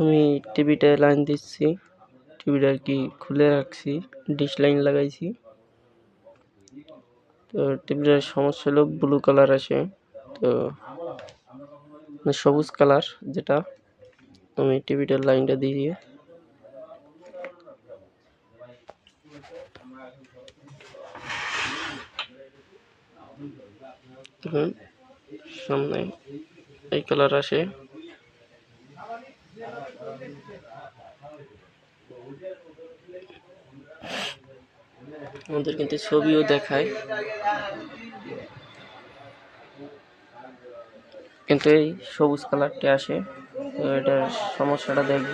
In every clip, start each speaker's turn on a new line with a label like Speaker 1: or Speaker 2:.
Speaker 1: আমি টিভিটায় লাইন দিচ্ছি। টিভিটা আর কি খুলে রাখছি ডিশ লাইন লাগাইছি। তো টিভিটার সমস্যা হলো ব্লু কালার আসে। তো মানে সবুজ কালার যেটা, আমি টিভিটার লাইনটা দিয়ে সামনে এই কালার আসে। আমাদের কিন্তু ছবিও দেখায়। কিন্তু এই সবুজ কালারটি আসে, তো এটার সমস্যাটা দেখব।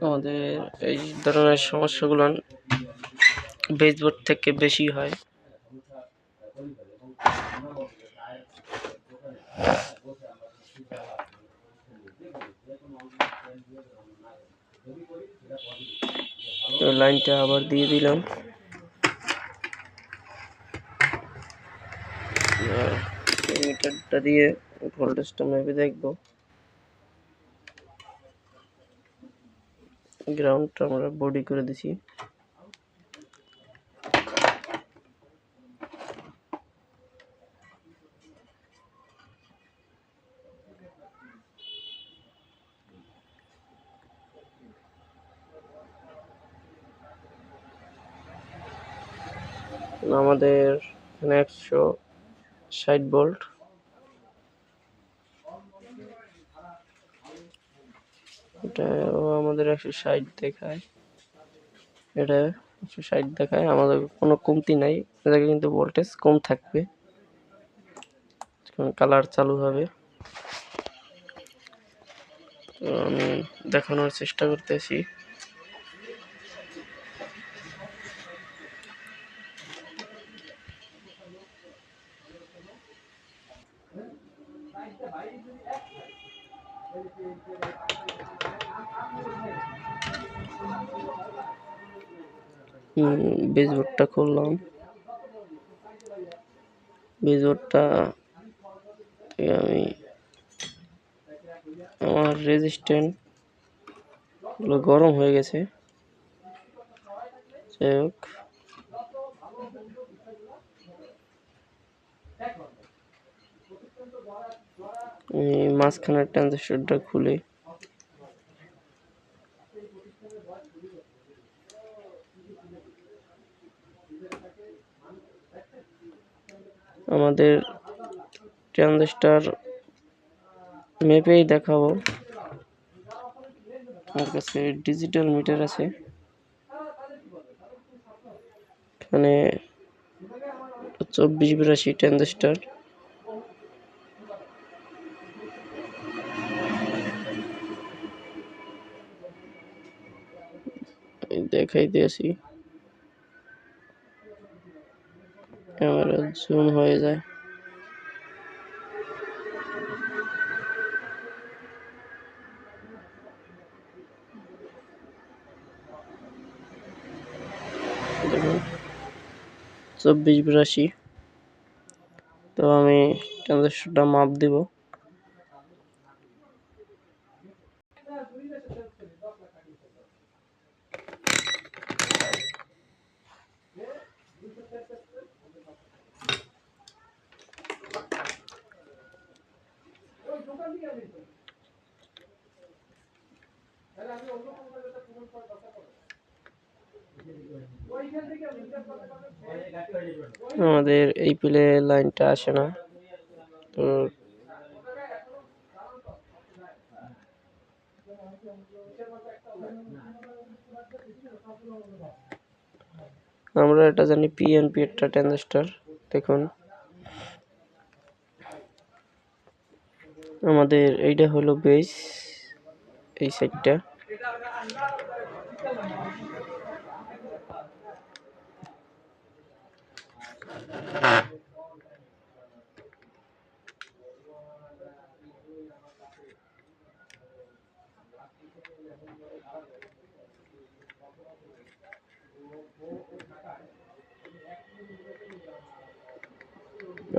Speaker 1: আমাদের এই ধরনের সমস্যাগুলো বেসবোর্ড থেকে বেশি হয়। তো লাইনটা আবার দিয়ে দিলাম। মিটারটা দিয়ে ভোল্টেজটা মেপে দেখব। গ্রাউন্ডটা আমরা বডি করে দিছি। আমাদের এখানে একশো ষাট বোল্ট। এটাও আমাদের একশো ষাট দেখায়। এটা একশো ষাট দেখায়। আমাদের কোনো কমতি নাই। এটাকে কিন্তু ভোল্টেজ কম থাকবে। কালার চালু হবে। তো আমি দেখানোর চেষ্টা করতেছি। বেজবোর্ডটা খুললাম। বেজবোর্ডটা আমি আমার রেজিস্ট্যান্টগুলো গরম হয়ে গেছে। যাই হোক। মাঝখানের ট্রানজিস্টরটা খুলে। আমাদের ট্রানজিস্টার মেপেই দেখাবো। আমার কাছে ডিজিটাল মিটার আছে। এখানে চব্বিশ বিরাশি ট্রানজিস্টার। দেখাই দিয়েছি। ক্যামেরা জুম হয়ে যায়। চব্বিশ বিরাশি। তো আমি ট্রানজাকশনটা মাপ দিব। আমাদের এই পিলে লাইনটা আসে না। তো আমরা এটা জানি পিএনপি একটা ট্রানজিস্টার দেখুন। আমাদের এইটা হলো বেস এই সাইডটা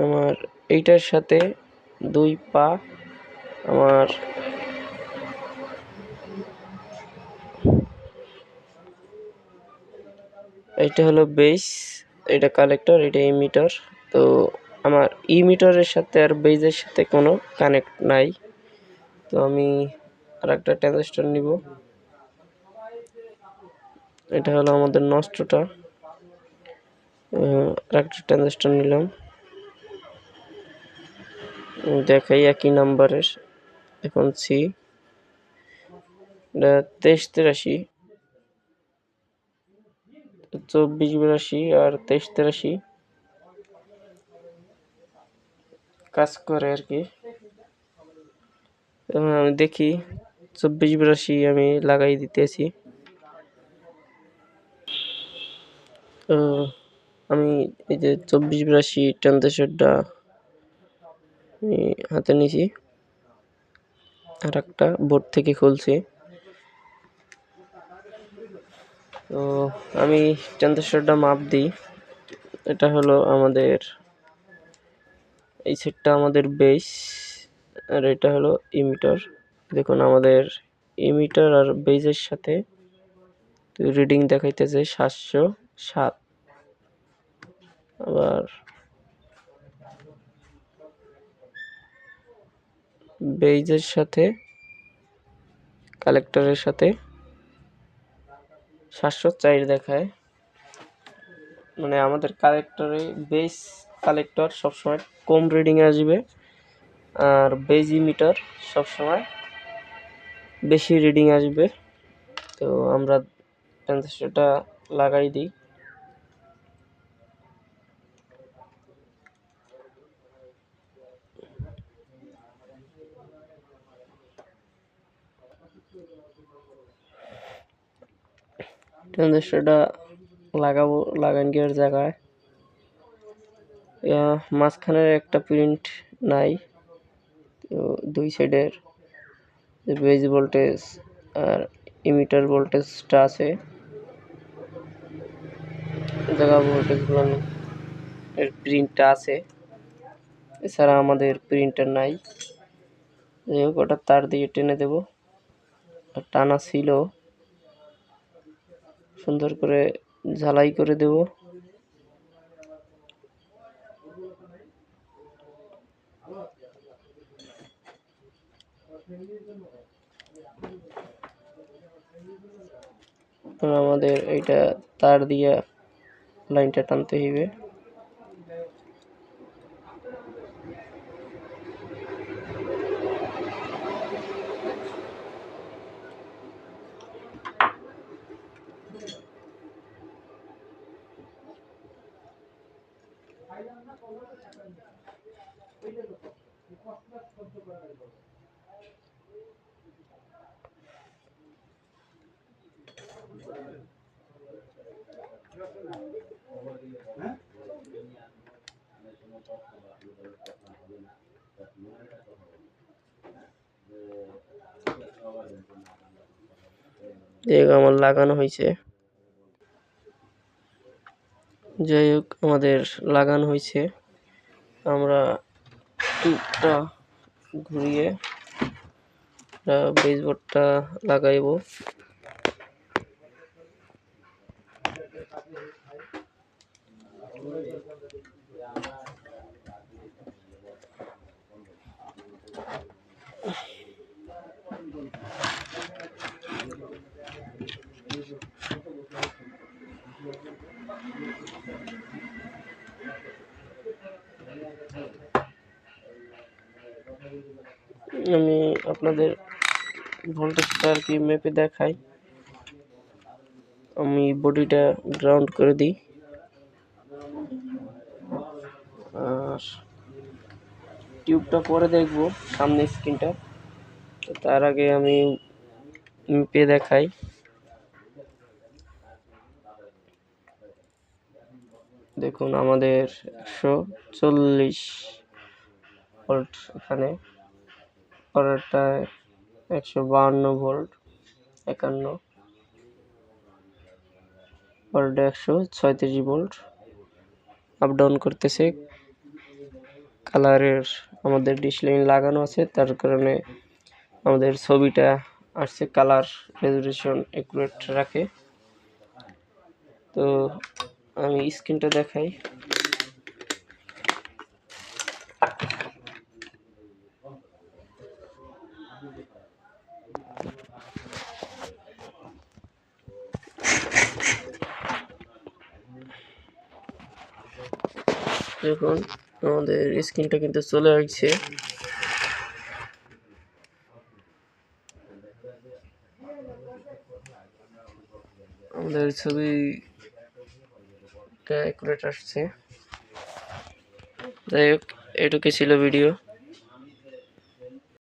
Speaker 1: আমার এইটার সাথে দুই পা আমার এটা হলো বেস এটা কালেক্টর এটা ইমিটার তো আমার ইমিটারের সাথে আর বেজের সাথে কোনো কানেক্ট নাই। তো আমি আর একটা ট্রানজিস্টর নিব। এটা হলো আমাদের নষ্টটা। আর একটা ট্রানজিস্টর নিলাম। দেখাই একই নাম্বারের এখন সি। তেইশ, তেরাশি। চব্বিশ, বিরাশি আর তেইশ, তেরাশি। কাজ করে আর কি। আমি দেখি, চব্বিশ, বিরাশি আমি লাগাই দিতেছি। আমি এই যে চব্বিশ, বিরাশি ট্রানজেকশনটা আমি হাতে নিছি। আর একটা বোর্ড থেকে খুলছি। তো আমি ট্রানজেকশনটা মাপ দিই। এটা হলো আমাদের, এই সেটটা আমাদের বেস আর এটা হলো ইমিটার দেখুন আমাদের ইমিটার আর বেজের সাথে রিডিং দেখাইতেছে সাতশো সাত। আবার বেইজের সাথে, কালেক্টরের সাথে সাতশো চার দেখায়। মানে আমাদের কালেক্টরে বেস কালেক্টর সবসময় কম রিডিং আসবে আর বেজ ইমিটার সবসময় বেশি রিডিং আসবে। তো আমরা ট্রানজিস্টরটা লাগাই দিই। ট্রানজিস্টরটা লাগাবো, লাগান গিয়ার জায়গায়? মাঝখানের একটা প্রিন্ট নাই, তো দুই সাইডের বেজ ভোল্টেজ আর ইমিটার ভোল্টেজটা আছে। জায়গা ভোল্টেজগুলো এর প্রিন্টটা আছে। এছাড়া আমাদের প্রিন্টার নাই। যাই হোক ওটা তার দিয়ে টেনে দেব। টানা ছিল। সুন্দর করে ঝালাই করে দেব। আমাদের এইটা তার দিয়ে লাইনটা টানতে হইবে। আমার লাগানো হয়েছে। যাই হোক আমাদের লাগানো হয়েছে। আমরা টুকটা ঘুরিয়ে বেসবোর্ডটা লাগাইব। আমি আপনাদের ভোল্টেজটা আর কি মেপে দেখাই। আমি বডিটা গ্রাউন্ড করে দিই। আর টিউবটা পরে দেখব, সামনে স্ক্রিনটা তার আগে আমি মেপে দেখাই। দেখুন, আমাদের একশো চল্লিশ ভোল্ট এখানে। পরেরটায় একশো বাহান্ন ভোল্ট, একান্ন। পরেরটা একশো ছয়ত্রিশ ভোল্ট। আপ ডাউন করতেছে। কালারের আমাদের ডিশ লাইন লাগানো আছে, তার কারণে আমাদের ছবিটা আসছে কালার রেজুলেশন একুরেট রাখে। তো আমি স্ক্রিনটা দেখাই। দেখুন আমাদের স্ক্রিনটা কিন্তু চলে আসছে। আমাদের ছবি আসছে। যাই হোক এটুকু ছিল ভিডিও।